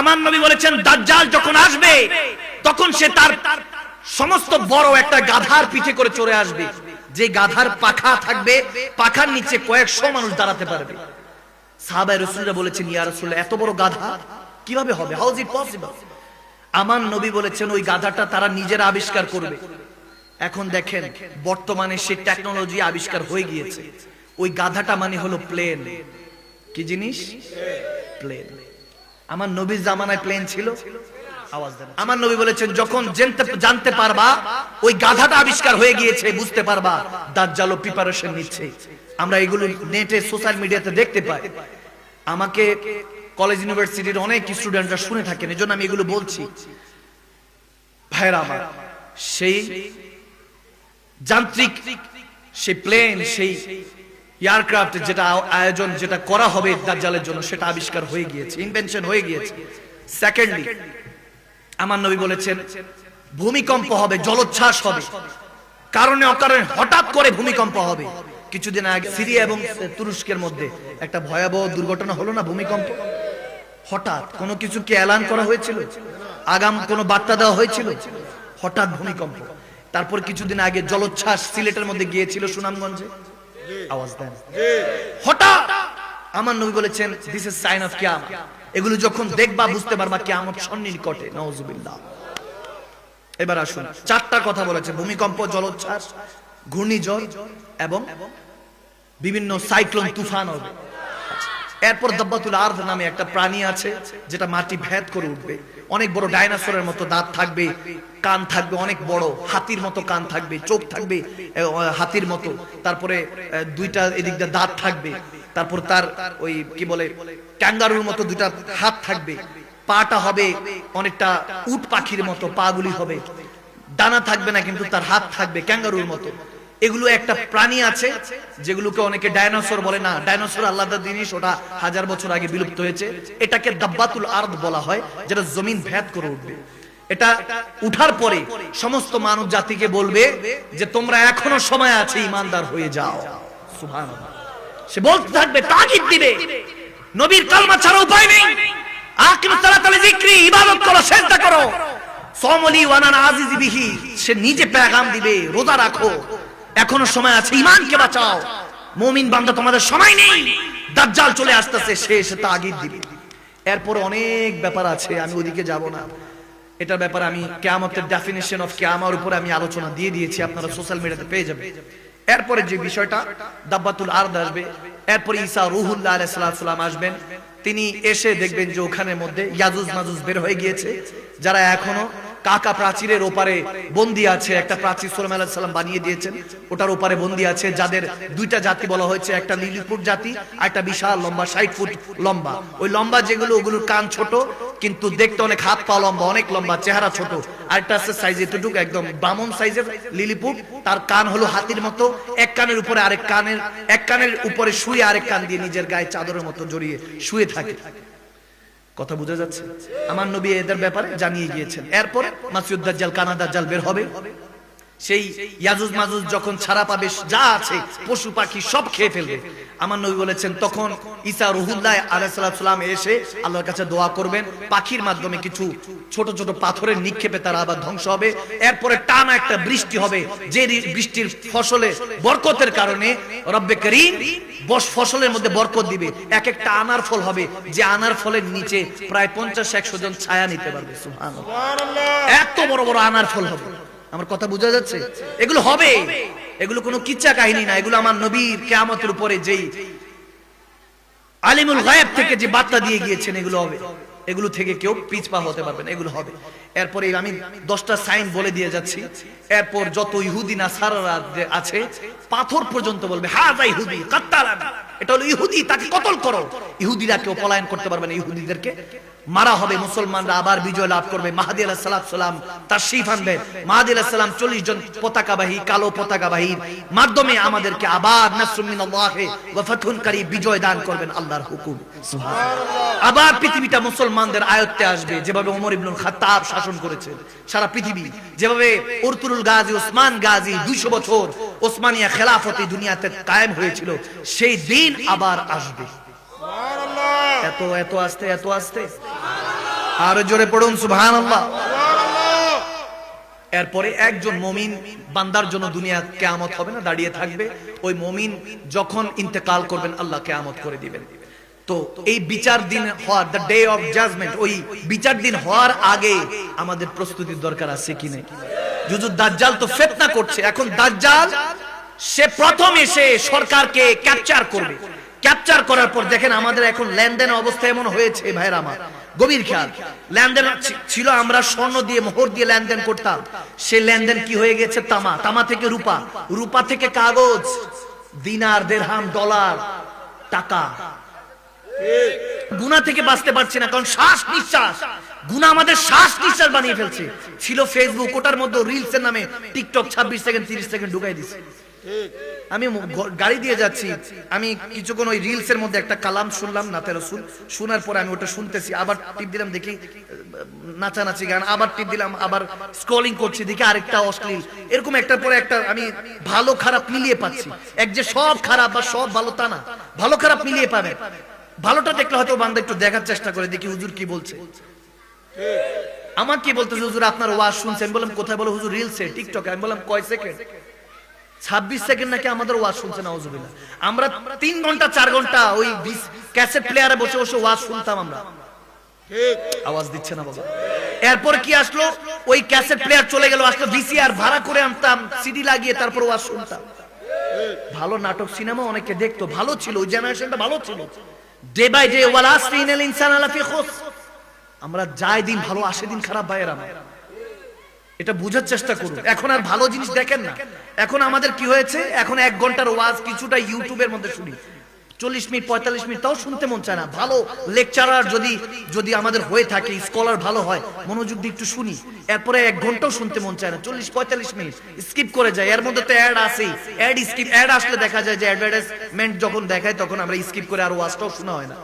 আমার নবী বলেছেন, দাজ্জাল যখন আসবে, তখন সে তার সমস্ত বড় একটা গাধার পিঠে করে চড়ে আসবে। যে গাধার পাখা থাকবে, পাখার নিচে কয়েকশো মানুষ দাঁড়াতে পারবে। সাহাবাই রসুলরা বলেছেন, ইয়া রসুল এত বড় গাধা, কীভাবে হবে? হাউ ইজ ইট পসিবল আমার নবী বলেছেন, ওই গাধাটা তারা নিজেরা আবিষ্কার করবে। এখন দেখেন, বর্তমানে সেই টেকনোলজি আবিষ্কার হয়ে গিয়েছে। ওই গাধাটা মানে হলো প্লেন কি জিনিস? প্লেন আমার নবীর জামানায় প্লেন ছিল। আমার নবী বলেছেন, যখন জানতে জানতে পারবা, ওই গাধাটা আবিষ্কার হয়ে গিয়েছে, বুঝতে পারবা, দাজ্জালও প্রিপারেশন নিচ্ছে। আমরা এগুলো নেটে সোশ্যাল মিডিয়াতে দেখতে পাই। আমাকে কলেজ ইউনিভার্সিটির অনেক স্টুডেন্টরা শুনে থাকেন, এজন্য আমি এগুলো বলছি। ভাইরা আমার, সেই যান্ত্রিক, সেই প্লেন সেই এয়ারক্রাফট যেটা আয়োজন যেটা করা হবে দাজ্জালের জন্য, সেটা আবিষ্কার হয়ে গিয়েছে ইনভেনশন হয়ে গিয়েছে। সেকেন্ডলি আমার নবী বলেছেন, ভূমিকম্প হবে, জলোচ্ছ্বাস হবে। কারণে অকারণে হঠাৎ করে ভূমিকম্প হবে। কিছুদিন আগে সিরিয়া এবং তুরস্কের মধ্যে একটা ভয়াবহ দুর্ঘটনা হলো না ভূমিকম্প? হঠাৎ কোনো কিছু কি এলান করা হয়েছিল? আগাম কোনো বার্তা দেওয়া হয়েছিল? হঠাৎ ভূমিকম্প। তারপর কিছুদিন আগে জলোচ্ছ্বাস সিলেটের মধ্যে গিয়েছিল সুনামগঞ্জে। আওয়াজ দেন হঠাৎ আমার নবী বলেছেন দিস ইজ সাইন অফ কিয়ামত এগুলো যখন দেখবা বুঝতে পারবা কিয়ামত সন্নিকটে নওজুবিল্লাহ এবার আসুন চারটা কথা বলেছে ভূমিকম্প জলোচ্ছ্বাস ঘূর্ণিঝড় এবং বিভিন্ন সাইক্লোন তুফান হবে। এরপর দাব্বাতুল আর্ধ নামে একটা প্রাণী আছে যেটা মাটি ভেদ করে উঠবে। অনেক বড় ডাইনোসরের মতো দাঁত থাকবে কান থাকবে অনেক বড় হাতির মতো কান থাকবে চোখ থাকবে হাতির মতো। তারপরে দুইটা এদিক দিয়ে দাঁত থাকবে তারপর তার ওই কি বলে ক্যাঙ্গারুর মতো দুইটা হাত থাকবে। পাটা হবে অনেকটা উট পাখির মতো পাগুলি হবে। ডানা থাকবে না কিন্তু তার হাত থাকবে ক্যাঙ্গারুর মতো। এগুলো একটা প্রাণী আছে যেগুলোকে অনেকে ডাইনোসর বলে। না, ডাইনোসর আলাদা জিনিস, ওটা হাজার বছর আগে বিলুপ্ত হয়েছে। এটাকে দাব্বাতুল আর্দ বলা হয়, যেটা জমিন ভেদ করে উঠবে। এটা উঠার পরে সমস্ত মানব জাতিকে বলবে যে, তোমরা এখনও সময় আছে ইমানদার হয়ে যাও। সুবহানাল্লাহ। সে বলতে থাকবে, তাগিদ দিবে। নবীর কালমা ছাড়া উপায় নেই। আকিমুস সালাত আলা যিকরি, ইবাদত করো, সেজদা করো। সমলি ওয়ানান আজিজি বিহি, সে নিজে পেগাম দিবে, রোজা রাখো। এখনও সময় আছে ইমানকে বাঁচাও। মুমিন বান্দা, তোমাদের সময় নেই। দাজ্জাল চলে আসতেছে, সে এসে তাগিদ দিবে। এরপর অনেক ব্যাপার আছে, আমি ওদিকে যাব না। এটার ব্যাপারে আমি কেয়ামতের ডেফিনেশন অফ কেয়ামার উপরে আমি আলোচনা দিয়ে দিয়েছি, আপনারা সোশ্যাল মিডিয়াতে পেয়ে যাবেন। এরপরে যে বিষয়টা, দাব্বাতুল আর্দ আসবে। এরপরে ঈসা রুহুল্লাহ আলাইহিস সালাম আসবেন। তিনি এসে দেখবেন যে ওখানের মধ্যে ইয়াজুজ মাজুজ বের হয়ে গিয়েছে। যারা এখনও কাকা প্রাচীরের ওপারে বন্দি আছে, একটা প্রাচীর সোলাম আলাইহিস সালাম বানিয়ে দিয়েছেন। ওটার ওপারে বন্দি আছে, যাদের দুইটা জাতি বলা হয়েছে, একটা লিলিপুট জাতি আর একটা বিশাল লম্বা, ষাট ফুট লম্বা। ওই লম্বা যেগুলো, ওগুলোর কান ছোট, কিন্তু দেখতে অনেক হাত পা লম্বা, অনেক লম্বা, চেহারা ছোট। আরেকটা আছে সাইজ এতটুকু, একদম বামন সাইজের লিলিপুট। তার কান হলো হাতির মতো, এক কানের উপরে আরেক কানের উপরে শুয়ে আরেক কান দিয়ে নিজের গায়ে চাদরের মতো জড়িয়ে শুয়ে থাকে। কথা বোঝা যাচ্ছে? আমার নবী এদের ব্যাপারে জানিয়ে গিয়েছেন। এরপর মাসিউদ্দার জাল কানা জাল বের হবে। সেই ইয়াজুজ মাজুজ যখন ছাড়া পাবে, যা আছে, পশু পাখি সব খেয়ে ফেলবে। আমার নবী বলেছেন, তখন ঈসা রুহুল্লাহ আলাইসালাম এসে আল্লাহর কাছে দোয়া করবেন, পাখির মাধ্যমে কিছু ছোট ছোট পাথরের নিক্ষেপে তারা আবার ধ্বংস হবে। এরপরে টানা একটা বৃষ্টি হবে, যে বৃষ্টির ফসলে বরকতের কারণে রব্বে করিম বস ফসলের মধ্যে বরকত দিবে। এক একটা আনার ফল হবে, যে আনার ফলের নিচে প্রায় পঞ্চাশ একশো জন ছায়া নিতে পারবে। এত বড় বড় আনার ফল হবে। আমার কথা বোঝা যাচ্ছে? এগুলো হবে। এগুলো কোনো কিচ্ছা কাহিনী না। এগুলো আমার নবীর কেয়ামতের উপরে যেই আলিমুল গায়েব থেকে যে বার্তা দিয়ে গিয়েছেন, এগুলো হবে। এগুলো থেকে কেউ পিছপা হতে পারবে না। এগুলো হবে। এরপরে আমি দশটা সাইন বলে দিয়ে যাচ্ছি। এরপর যত ইহুদি নাসারারা যে আছে, পাথর পর্যন্ত বলবে হাজা ইহুদি, কাত্তালান। এটা হলো ইহুদি, তাকে কতল করো। ইহুদিরা কেউ পলায়ন করতে পারবে না ইহুদিদেরকে। মারা হবে মুসলমানরা আবার বিজয় লাভ করবে। মাহাদি আলাহ সালাম তার শিফ আনবে। মাহাদি আলাহ সালাম চল্লিশ জন পতাকাবাহী কালো পতাকাবাহীর মাধ্যমে আমাদেরকে আবার নাসরুমিন বিজয় দান করবেন আল্লাহর হুকুম। আবার পৃথিবীটা মুসলমানদের আয়ত্তে আসবে যেভাবে ওমর ইবনুল খাত্তাব শাসন করেছেন সারা পৃথিবী যেভাবে উরতুরুল গাজী ওসমান গাজী 200 বছর ওসমানিয়া খেলাফতি দুনিয়াতে কায়েম হয়েছিল সেই দিন আবার আসবে। এত এত আস্তে এত আস্তে। আর জোরে পড়ুন সুবহান আল্লাহ এরপরে একজন মমিন বান্দার জন্য দুনিয়া কেয়ামত হবে না দাঁড়িয়ে থাকবে। ওই মমিন যখন ইন্তেকাল করবেন আল্লাহ কেয়ামত করে দিবেন। তো এই বিচার দিন হওয়ার দ্য ডে অফ জাজমেন্ট ওই বিচার দিন হওয়ার আগে আমাদের প্রস্তুতির দরকার আছে কি নেই? যুজু দাজ্জাল তো ফেতনা করছে এখন দাজ্জাল সে প্রথম এসে সরকারকে ক্যাপচার করবে। ক্যাপচার করার পর দেখেন আমাদের এখন লেনদেন অবস্থা এমন হয়েছে ভাইয়ের আমার। গভীর খেয়াল। লেনদেন ছিল আমরা স্বর্ণ দিয়ে, মোহর দিয়ে লেনদেন করতাম। সেই লেনদেন কি হয়ে গেছে? তামা। তামা থেকে রূপা। রূপা থেকে কাগজ। দিনার, দেড়হাম, ডলার, টাকা। গুনা থেকে বাঁচতে পারছি না, কারণ শ্বাস নিঃশ্বাস। গুনা আমাদের শ্বাস নিঃশ্বাস বানিয়ে ফেলছে। ছিল ফেসবুক ওটার মধ্যে রিলস এর নামে। টিকটক ছাব্বিশ সেকেন্ড, তিরিশ সেকেন্ড ঢুকাই দিছে। আমি গাড়ি দিয়ে যাচ্ছি। আমি কিছুক্ষণ ওই রিলস এর মধ্যে একটা কালাম শুনলাম, নাতে রসুল। শোনার পরে আমি ওটা শুনতেছি, আবার টিপ দিলাম, দেখি নাচানাচি গান, আবার টিপ দিলাম, আবার স্ক্রলিং করছি, দেখি আরেকটা অশ্লীল। এরকম একটার পরে একটা আমি ভালো, খারাপ মিলিয়ে পাচ্ছি। এক যে সব খারাপ বা সব ভালো তা না। ভালো, খারাপ মিলিয়ে পাবে। ভালোটা দেখলে হয়তো বান্দা একটু দেখার চেষ্টা করে, দেখি হুজুর কি বলছে। আমার কি বলতেছে, হুজুর আপনার ওয়াজ শুনছেন? বললাম, কোথায় বলে? হুজুর রিলসে, টিকটকে। আমি বললাম, কয় সেকেন্ড? ছাব্বিশ সেকেন্ড নাকি আমাদের ওয়াজ শুনছে না হুজুবিল্লাহ আমরা তিন ঘণ্টা চার ঘণ্টা ওই ক্যাসেট প্লেয়ারে বসে বসে ওয়াজ শুনতাম আমরা। আওয়াজ দিচ্ছে না বাবা। এরপর কি আসলো? ওই ক্যাসেট প্লেয়ার চলে গেল আসলো ভিসিআর ভাড়া করে আনতাম সিডি লাগিয়ে তারপর ওয়াজ শুনতাম। ভালো নাটক সিনেমা অনেকে দেখতো ভালো ছিল ওই জেনারেশনটা ভালো ছিল। ডে বাই ডে ওয়াল আসরিনাল ইনসান আলা ফি খুস আমরা যাই দিন ভালো আসে দিন খারাপ ভাইয়ের। আমার এটা বুঝার চেষ্টা করুন। এখন আর ভালো জিনিস দেখেন না। এখন আমাদের কি হয়েছে? এখন এক ঘণ্টার ওয়াজ কিছুটা ইউটিউবের মধ্যে শুনি। চল্লিশ মিনিট, পঁয়তাল্লিশ মিনিট, তাও শুনতে মন চায় না। ভালো লেকচারার যদি যদি আমাদের হয়ে থাকে, স্কলার ভালো হয়, মনোযোগ দিয়ে একটু শুনি। এরপরে এক ঘন্টাও শুনতে মন চায় না। চল্লিশ, পঁয়তাল্লিশ মিনিট, স্কিপ করে যায়। এর মধ্যে তো অ্যাড আসেই অ্যাড, স্কিপ, অ্যাড আসলে দেখা যায় যে অ্যাডভার্টাইজমেন্ট যখন দেখায়, তখন আমরা স্কিপ করে আর ওয়াজটাও শোনা হয় না।